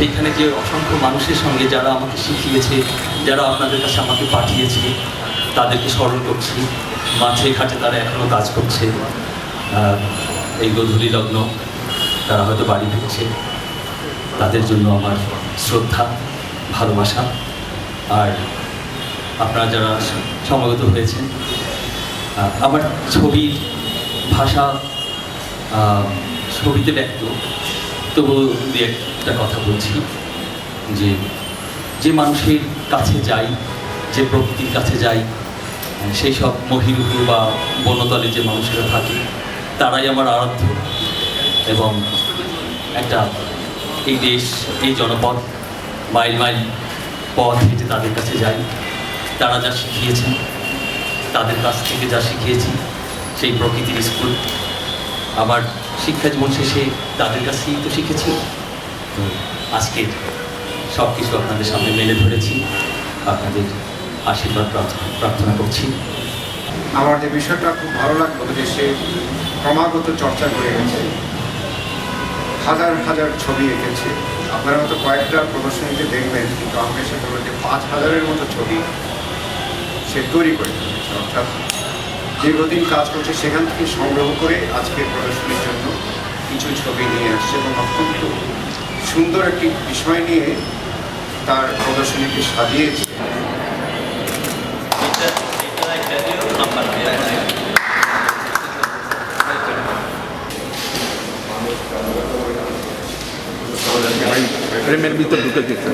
সেইখানে যে অসংখ্য মানুষের সঙ্গে যারা আমাকে শিখিয়েছে, যারা আপনাদের কাছে আমাকে পাঠিয়েছে, তাদেরকে স্মরণ করছি। মাঠে ঘাটে তারা এখনও কাজ করছে। এই গধূলি লগ্ন, তারা হয়তো বাড়ি ফিরছে। তাদের জন্য আমার শ্রদ্ধা, ভালোবাসা। আর আপনারা যারা সমাগত হয়েছেন আমার ছবির ভাষা ছবিতে ব্যক্ত। তবু দু একটা কথা বলছি যে যে মানুষের কাছে যাই যে প্রকৃতির কাছে যাই আহ, সেই সব মহিরুহু বা বনতলে যে মানুষেরা থাকে তারাই আমার আরাধ্য এবং একটা এই দেশ এই জনপদ মাইল মাইল পথ হেঁটে তাদের কাছে যাই। তারা যা শিখিয়েছেন তাদের কাছ থেকে যা শিখিয়েছি সেই প্রকৃতির স্কুল। আমার শিক্ষা জীবন শেষে তাদের কাছেই তো শিখেছি। তো আজকে সব কিছু আপনাদের সামনে মেলে ধরেছি। আপনাদের আশীর্বাদ প্রার্থনা প্রার্থনা করছি। আমার যে বিষয়টা খুব ভালো লাগল যে সে ক্রমাগত চর্চা করে গেছে। হাজার হাজার ছবি এঁকেছে। আপনারা হয়তো কয়েকটা প্রদর্শনীতে দেখবেন কিন্তু আমাকে সে বলল যে পাঁচ হাজারের মতো ছবি সে তৈরি করে অর্থাৎ দীর্ঘদিন কাজ করছে, সেখান থেকে সংগ্রহ করে আজকের প্রদর্শনীর জন্য কিছু ছবি নিয়ে আসছে এবং অত্যন্ত সুন্দর একটি বিষয় নিয়ে তার প্রদর্শনীকে সাজিয়েছে। ফ্রেমের ভিতর ঢুকে দিতে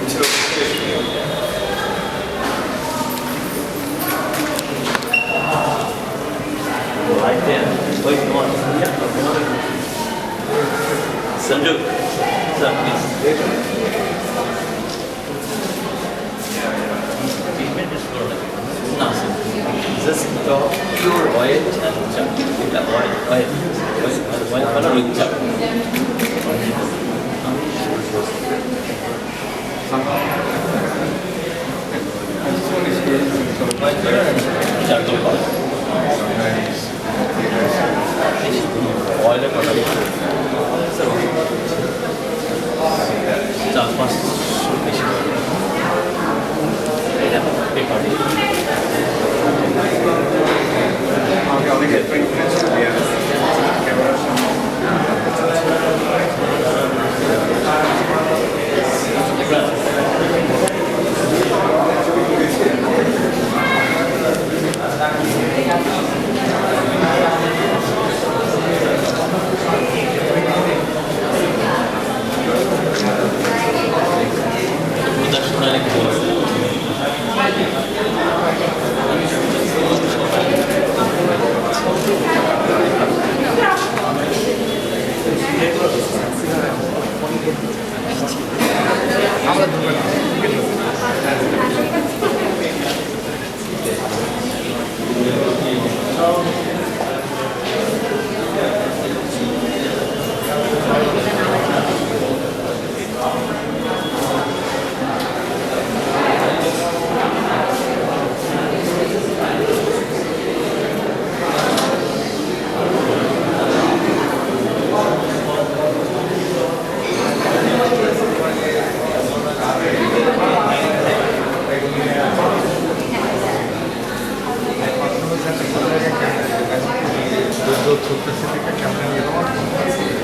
right oil, Wait, come oil, Yeah, come on. Sandu. Nice. কথা চার পাঁচ বেশি আমরা ধরবে না। do outro, você fica aqui.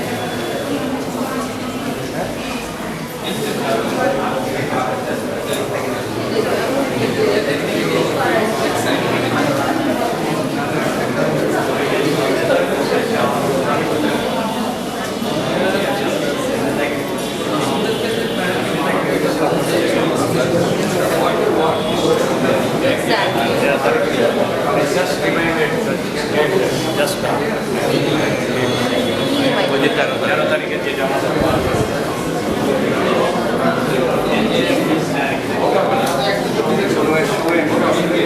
তেরো তারিখে যে জমা সময় সময়